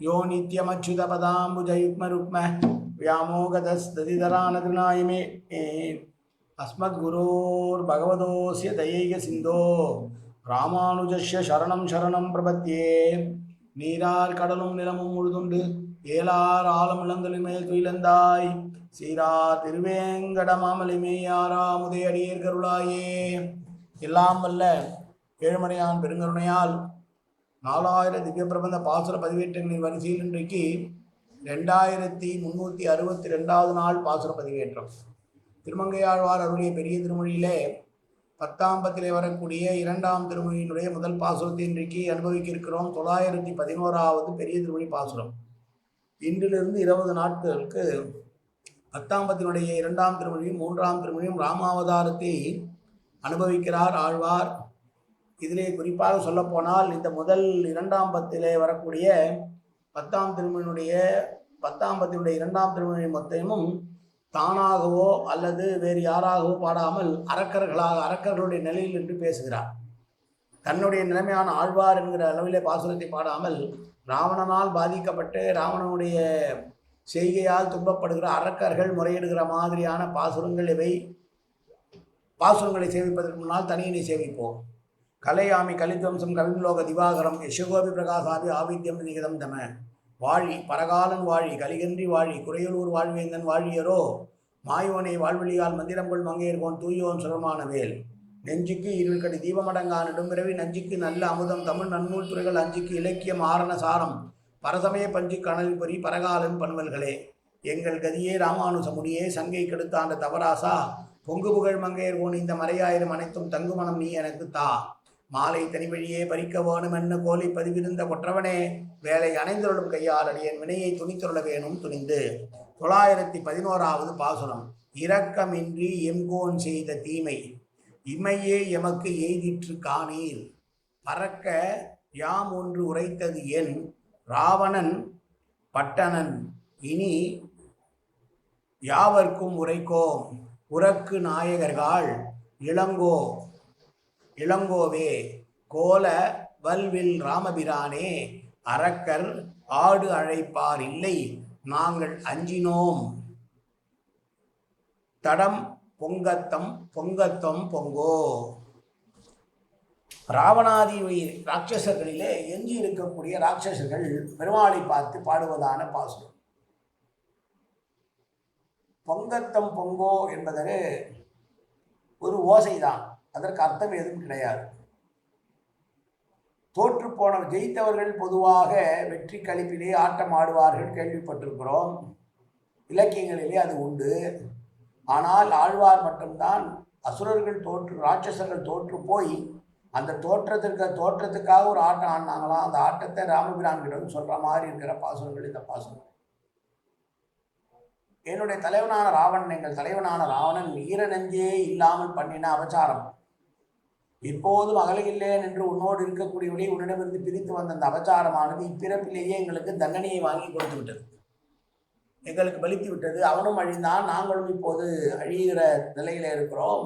യോ നിത്യമച്യുതപദാംബുജയുഗ്മരുക്മ വ്യാമോഗതസ്തതിതരാനൃണായ മേ അസ്മദ്ഗുരോർഭഗവതോസ്യ ദയൈക സിന്ധോ ராமானுஜஸ்ய சரணம் சரணம் பிரபத்தியே நீரார் கடலும் நிலமும் முழுதுண்டு ஏலார் ஆலமிழந்தலின் மேல் துயிலந்தாய் சீரா திருவேங்கடமாமலிமேயாரா முதையடியேர் கருளாயே எல்லாம் வல்ல ஏழுமறையான் பெருங்கருணையால் நாலாயிரம் திவ்ய பிரபந்த பாசுர பதிவேற்றங்களின் வரிசையில் இன்றைக்கு ரெண்டாயிரத்தி முந்நூற்றி அறுபத்தி ரெண்டாவது நாள் பாசுர பதிவேற்றம். திருமங்கையாழ்வார் அருளிய பெரிய திருமொழியிலே பத்தாம் பத்திலே வரக்கூடிய இரண்டாம் திருமொழியினுடைய முதல் பாசுரத்தை இன்றைக்கு அனுபவிக்க இருக்கிறோம் தொள்ளாயிரத்தி பதினோராவது பெரிய திருமொழி பாசுரம். இன்றிலிருந்து இருபது நாட்களுக்கு பத்தாம் பத்தினுடைய இரண்டாம் திருமொழியும் மூன்றாம் திருமொழியும் ராமாவதாரத்தை அனுபவிக்கிறார் ஆழ்வார். இதிலே குறிப்பாக சொல்லப்போனால் இந்த முதல் இரண்டாம் பத்திலே வரக்கூடிய பத்தாம் திருமணியுடைய பத்தாம் பத்தினுடைய இரண்டாம் திருமணி மொத்தமும் தானாகவோ அல்லது வேறு யாராகவோ பாடாமல் அரக்கர்களாக அரக்கர்களுடைய நிலையில் என்று பேசுகிறார். தன்னுடைய நிலைமையான ஆழ்வார் என்கிற அளவிலே பாசுரத்தை பாடாமல் ராவணனால் பாதிக்கப்பட்டு ராவணனுடைய செய்கையால் துன்பப்படுகிற அரக்கர்கள் முறையிடுகிற மாதிரியான பாசுரங்கள் இவை. பாசுரங்களை சேவிப்பதற்கு முன்னால் தனியனை சேவிப்போம் கலையாமி கலித்வம்சம் கவிம்லோக திவாகரம் யசகோபி பிரகாசாபி ஆவித்யம் நிகிதம் தம. வாழி பரகாலன் வாழி கலிகன்றி வாழி குறையலூர் வாழ்வேந்தன் வாழியரோ மாயோனை வாழ்வழியால் மந்திரங்கொள் மங்கையர்கோன் தூயோன் சுரமான வேல். நெஞ்சுக்கு இருள்கடி தீபமடங்கா நெடும்பிறவி நஞ்சுக்கு நல்ல அமுதம் தமிழ் நன்னூல் துறைகள் அஞ்சுக்கு இலக்கியம் ஆரண சாரம் பரசமய பஞ்சு கணல் பொறி பரகாலன் பன்வல்களே. எங்கள் கதியே ராமானுசமுனியே சங்கை கெடுத்தாண்ட தவராசா பொங்கு புகழ் மங்கையர்கோன் இந்த மறையாயிரம் அனைத்தும் தங்குமணம் நீ எனக்கு தா. மாலை தனிவழியே பறிக்க வேணும் என்ன கோலி பதிவிருந்த கொற்றவனே? வேலை அணைந்தருளும் கையால் அடியன் வினையை துணித்துள்ள வேணும் துணிந்து. தொள்ளாயிரத்தி பதினோராவது பாசுரம். இரக்கமின்றி எம்கோன் செய்த தீமை. இமையே எமக்கு எய்திற்று காணீர். பறக்க யாம் ஒன்று உரைத்தது என் ராவணன் பட்டணன். இனி யாவர்க்கும் உரைக்கோம். உறக்கு நாயகர்கள் இளங்கோ இளங்கோவே கோல வல்வில் ராமபிரானே அரக்கர் ஆடு அழைப்பார் இல்லை நாங்கள் அஞ்சினோம். தடம் பொங்கத்தம் பொங்கத்தம் பொங்கோ. ராவணாதி ராட்சசர்களிலே எஞ்சி இருக்கக்கூடிய ராட்சசர்கள் பெருமாளை பார்த்து பாடுவதான பாசுரம். பொங்கத்தம் பொங்கோ என்பது ஒரு ஓசைதான் அதற்கு அர்த்தம் எதுவும் கிடையாது. தோற்று போன ஜெயித்தவர்கள் பொதுவாக வெற்றி கழிப்பிலே ஆட்டம் ஆடுவார்கள் கேள்விப்பட்டிருக்கிறோம். இலக்கியங்களிலே அது உண்டு. ஆனால் ஆழ்வார் மட்டும்தான் அசுரர்கள் தோற்று ராட்சசர்கள் தோற்று போய் அந்த தோற்றத்திற்கு தோற்றத்துக்காக ஒரு ஆட்டம் ஆடினாங்களாம் அந்த ஆட்டத்தை ராமபிரான் கிட்ட சொல்கிற மாதிரி இருக்கிற பாசுரங்கள் இந்த பாசுரம் என்னுடைய தலைவனான ராவணன் எங்கள் தலைவனான ராவணன் ஈர நெஞ்சே இல்லாமல் பண்ணின அபச்சாரம். இப்போதும் அகலையில்லேன் என்று உன்னோடு இருக்கக்கூடியவளை உன்னிடமிருந்து பிரித்து வந்த அந்த அபச்சாரமானது இப்பிறப்பிலேயே எங்களுக்கு தண்டனையை வாங்கி கொடுத்து விட்டது. எங்களுக்கு பலித்து விட்டது. அவனும் அழிந்தான். நாங்களும் இப்போது அழிகிற நிலையில் இருக்கிறோம்.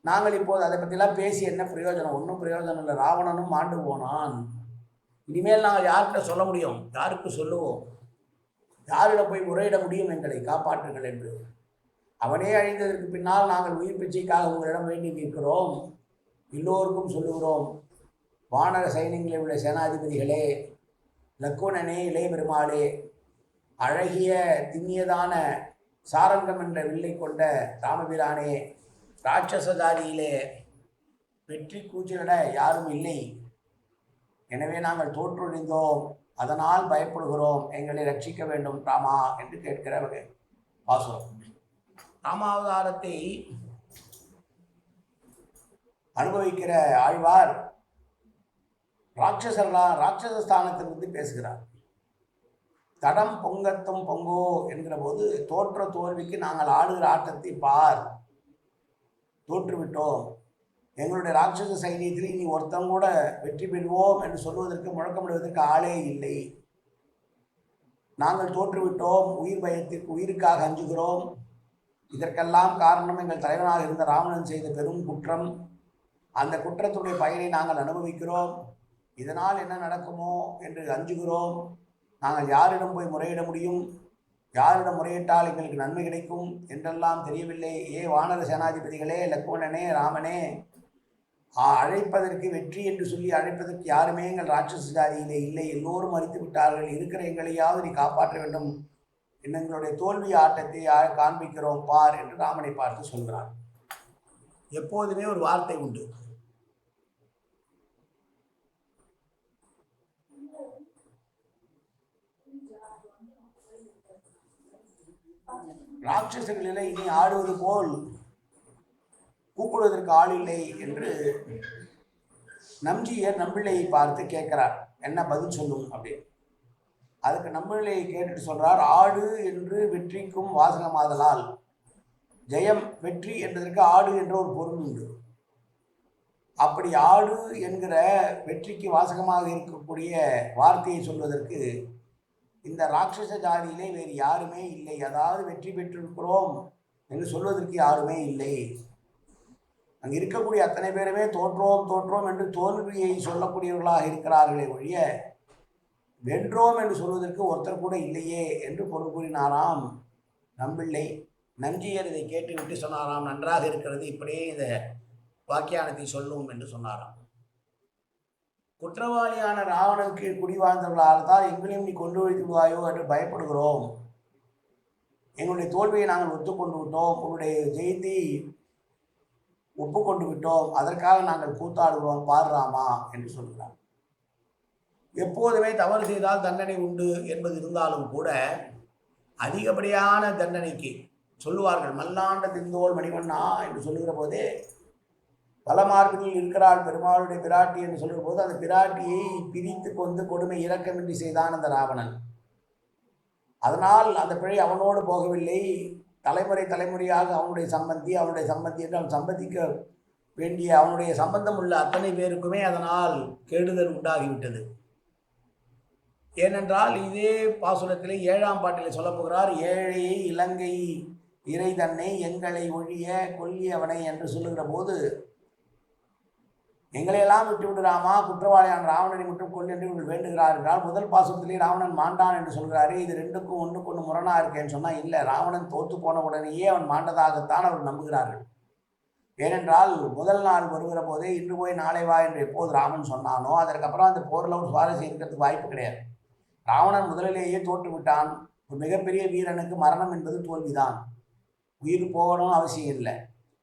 நாங்கள் இப்போது அதை பற்றிலாம் பேசி என்ன பிரயோஜனம்? ஒன்றும் பிரயோஜனம் இல்லை. ராவணனும் ஆண்டு போனான். இனிமேல் நாங்கள் யார்கிட்ட சொல்ல முடியும்? யாருக்கு சொல்லுவோம்? யாரிடம் போய் முறையிட முடியும் எங்களை காப்பாற்றுங்கள் என்று. அவனே அழிந்ததற்கு பின்னால் நாங்கள் உயிர் பிச்சைக்காக உங்களிடம் வேண்டி நிற்கிறோம். எல்லோருக்கும் சொல்லுகிறோம். வானர சைன்யங்களில் உள்ள சேனாதிபதிகளே லக்குணனே இளைய பெருமாளே அழகிய திண்ணியதான சாரங்கம் என்ற வில்லை கொண்ட ராமபிரானே ராட்சச ஜாதியிலே வெற்றி கூச்சலிட யாரும் இல்லை. எனவே நாங்கள் தோற்றுழிந்தோம். அதனால் பயப்படுகிறோம். எங்களை ரட்சிக்க வேண்டும் ராமா என்று கேட்கிற வகை பாசுரம் ராமாவதாரத்தை அனுபவிக்கிற ஆழ்வார் ராட்சசர்களா ராட்சச ஸ்தானத்திலிருந்து பேசுகிறார். தடம் பொங்கத்தும் பொங்கோ என்கிற போது தோற்ற தோல்விக்கு நாங்கள் ஆடுகிற ஆட்டத்தை பார். தோற்றுவிட்டோம் எங்களுடைய ராட்சச சைனியத்தில் இனி ஒருத்தம் கூட வெற்றி பெறுவோம் என்று சொல்வதற்கு முழக்கமிடுவதற்கு ஆளே இல்லை. நாங்கள் தோற்றுவிட்டோம் உயிர் பயத்திற்கு உயிருக்காக அஞ்சுகிறோம். இதற்கெல்லாம் காரணம் எங்கள் தலைவனாக இருந்த ராவணன் செய்த பெரும் குற்றம். அந்த குற்றத்துடைய பயனை நாங்கள் அனுபவிக்கிறோம். இதனால் என்ன நடக்குமோ என்று அஞ்சுகிறோம். நாங்கள் யாரிடம் போய் முறையிட முடியும்? யாரிடம் முறையிட்டால் எங்களுக்கு நன்மை கிடைக்கும் என்றெல்லாம் தெரியவில்லை. ஏ வானர சேனாதிபதிகளே லக்குவணனே ராமனே அழைப்பதற்கு வெற்றி என்று சொல்லி அழைப்பதற்கு யாருமே எங்கள் ராட்சச ஜாதியிலே இல்லை. எல்லோரும் மறித்து விட்டார்கள். இருக்கிற எங்களையாவது நீ காப்பாற்ற வேண்டும். எங்களுடைய தோல்வி ஆட்டத்தை காண்பிக்கிறோம். பார் என்று ராமனை பார்த்து சொல்கிறார் எப்போதுமே ஒரு வார்த்தை உண்டு. ராட்சசர்களில் இனி ஆடுவது போல் கூப்பிடுவதற்கு ஆள் இல்லை என்று நம்ஜியர் நம்பிள்ளையை பார்த்து கேட்கிறார். என்ன பதில் சொல்லும் அப்படின்னு அதுக்கு நம்பிள்ளையை கேட்டுட்டு சொல்றார் ஆடு என்று வெற்றிக்கும் வாசகமாதலால் ஜெயம் வெற்றி என்பதற்கு ஆடு என்ற ஒரு பொருள் உண்டு. அப்படி ஆடு என்கிற வெற்றிக்கு வாசகமாக இருக்கக்கூடிய வார்த்தையை சொல்வதற்கு இந்த ராட்சச ஜாதியிலே வேறு யாருமே இல்லை. அதாவது வெற்றி பெற்றிருக்கிறோம் என்று சொல்வதற்கு யாருமே இல்லை. அங்கே இருக்கக்கூடிய அத்தனை பேருமே தோற்றோம் தோற்றோம் என்று தோல்வியை சொல்லக்கூடியவர்களாக இருக்கிறார்களே ஒழிய வென்றோம் என்று சொல்வதற்கு ஒருத்தர் கூட இல்லையே என்று பொருள் கூறினாராம். நம்பிள்ளை நஞ்சியர் இதை கேட்டுவிட்டு சொன்னாராம் நன்றாக இருக்கிறது இப்படியே இந்த வாக்கியானத்தை சொல்லும் என்று சொன்னாராம். குற்றவாளியான ராவணன் கீழ் குடிவாழ்ந்தவர்களால் தான் எங்களையும் நீ கொண்டு வைத்து விடுவாயோ என்று பயப்படுகிறோம். எங்களுடைய தோல்வியை நாங்கள் ஒத்துக்கொண்டு விட்டோம் உங்களுடைய ஜெயந்தி ஒப்புக்கொண்டு விட்டோம். அதற்காக நாங்கள் கூத்தாடுகிறோம். பாடுறாமா என்று சொல்கிறார். எப்போதுமே தவறு செய்தால் தண்டனை உண்டு என்பது இருந்தாலும் கூட அதிகப்படியான தண்டனைக்கு சொல்லுவார்கள் மல்லாண்ட திந்தோல் மணிவண்ணா என்று சொல்லுகிற போதே பலமார்பினில் இருக்கிறாள் பெருமாளுடைய பிராட்டி என்று சொல்லும் போது அந்த பிராட்டியை பிரித்து கொண்டு கொடுமை இரக்கமின்றி செய்தான் அந்த ராவணன். அதனால் அந்த பிழை அவனோடு போகவில்லை. தலைமுறை தலைமுறையாக அவனுடைய சம்பந்தி அவனுடைய சம்பந்தி என்று அவன் சம்பந்திக்க வேண்டிய அவனுடைய சம்பந்தம் உள்ள அத்தனை பேருக்குமே அதனால் கெடுதல் உண்டாகிவிட்டது. ஏனென்றால் இதே பாசுரத்திலே ஏழாம் பாட்டிலே சொல்லப்போகிறார் ஏழையை இலங்கை இறை தன்னை எங்களை ஒழிய கொல்லியவனை என்று சொல்லுகிற போது எங்களையெல்லாம் விட்டு ராமா குற்றவாளியான ராவணனை மட்டும் கொண்டு என்று இவர்கள் வேண்டுகிறார் என்றால் முதல் பாசத்திலே ராவணன் மாண்டான் என்று சொல்கிறாரு இது ரெண்டுக்கும் ஒன்றுக்கு ஒன்று முரணா இருக்கேன்னு சொன்னால் இல்லை ராவணன் தோத்து போன உடனேயே அவன் மாண்டதாகத்தான் அவர் நம்புகிறார்கள். ஏனென்றால் முதல் நாள் வருகிற போதே இன்று போய் நாளை வா என்று எப்போது ராமன் சொன்னானோ அதற்கப்புறம் அந்த போரில் ஒரு சுவாரஸ்யம் இருக்கிறதுக்கு வாய்ப்பு கிடையாது. ராவணன் முதலிலேயே தோற்று விட்டான். ஒரு மிகப்பெரிய வீரனுக்கு மரணம் என்பது தோல்விதான். உயிர் போகணும் அவசியம் இல்லை.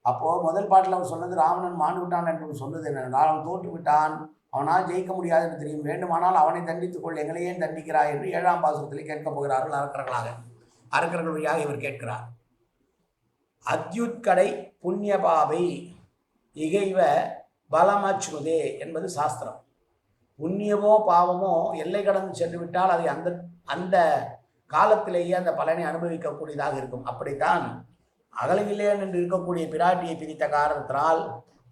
அப்போது முதல் பாட்டில் அவர் சொன்னது ராவணன் மாண்டு விட்டான் என்று சொன்னது என்னென்றால் அவன் தோற்று விட்டான் அவனால் ஜெயிக்க முடியாது என்று தெரியும். வேண்டுமானால் அவனை தண்டித்துக் கொள். எங்களையே தண்டிக்கிறாய்? என்று ஏழாம் பாசுரத்தில் கேட்கப் போகிறார்கள் அரக்கர்களாக. அரக்கர்கள் வழியாக இவர் கேட்கிறார். அத்யுத்கடை புண்ணியபாவை இகைவ பலமச்சுதே என்பது சாஸ்திரம். புண்ணியமோ பாவமோ எல்லை கடந்து சென்று விட்டால் அதை அந்த அந்த காலத்திலேயே அந்த பலனை அனுபவிக்கக்கூடியதாக இருக்கும். அப்படித்தான் அகலவில்லையன் என்று இருக்கக்கூடிய பிராட்டியை பிரித்த காரணத்தினால்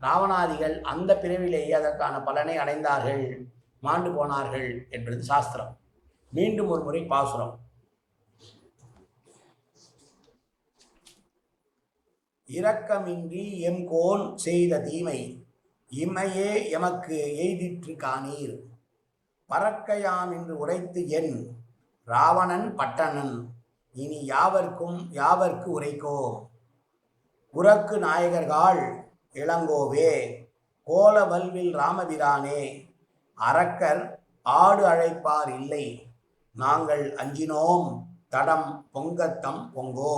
ராவணாதிகள் அந்த பிறவிலேயே அதற்கான பலனை அடைந்தார்கள். மாண்டு போனார்கள் என்பது சாஸ்திரம். மீண்டும் ஒரு முறை பாசுரம். இரக்கமின்றி எம் கோன் செய்த தீமை இமையே எமக்கு எய்திற்று காணீர். பறக்கையாம் என்று உரைத்து என் ராவணன் பட்டணன் இனி யாவர்க்கும் யாவர்க்கு உரைக்கோ? உறக்கு நாயகர்கள் இளங்கோவே கோலவல்வில் ராமபிரானே அரக்கர் ஆடு அழைப்பார் இல்லை நாங்கள் அஞ்சினோம் தடம் பொங்கத்தம் பொங்கோ.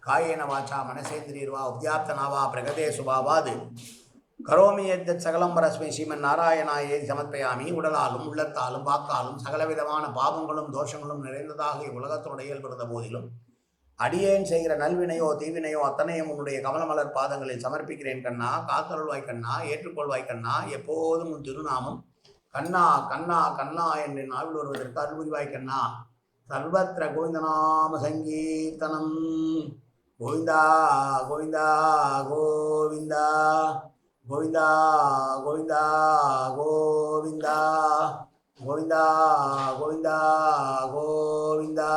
காயேன வாச்சா மனசேந்திரியர்வா உத்யாப்தனாவா பிரகதே சுபாவாது கரோமி எத்தத் சகலம்பரஸ்மை ஸ்ரீமன் நாராயணாயை சமர்ப்பயாமி உடலாலும் உள்ளத்தாலும் வாக்காலும் சகலவிதமான பாவங்களும் தோஷங்களும் நிறைந்ததாக இவ்வுலகத்தினுடைய இயல்பிருந்த போதிலும் அடியேன் செய்கிற நல்வினையோ தீவினையோ அத்தனையும் உன்னுடைய கமலமலர் பாதங்களில் சமர்ப்பிக்கிறேன் கண்ணா. காத்தருள்வாய் கண்ணா. ஏற்றுக்கொள்வாய் கண்ணா. எப்போதும் உன் திருநாமம் கண்ணா கண்ணா கண்ணா என்று நாவில் வருவதற்கு அருள்புரிவாய் கண்ணா. சர்வத்திர கோவிந்தநாம சங்கீர்த்தனம். கோவிந்தா கோவிந்தா கோவிந்தா. கோவிந்தா கோவிந்தா கோவிந்தா. கோவிந்தா கோவிந்தா கோவிந்தா.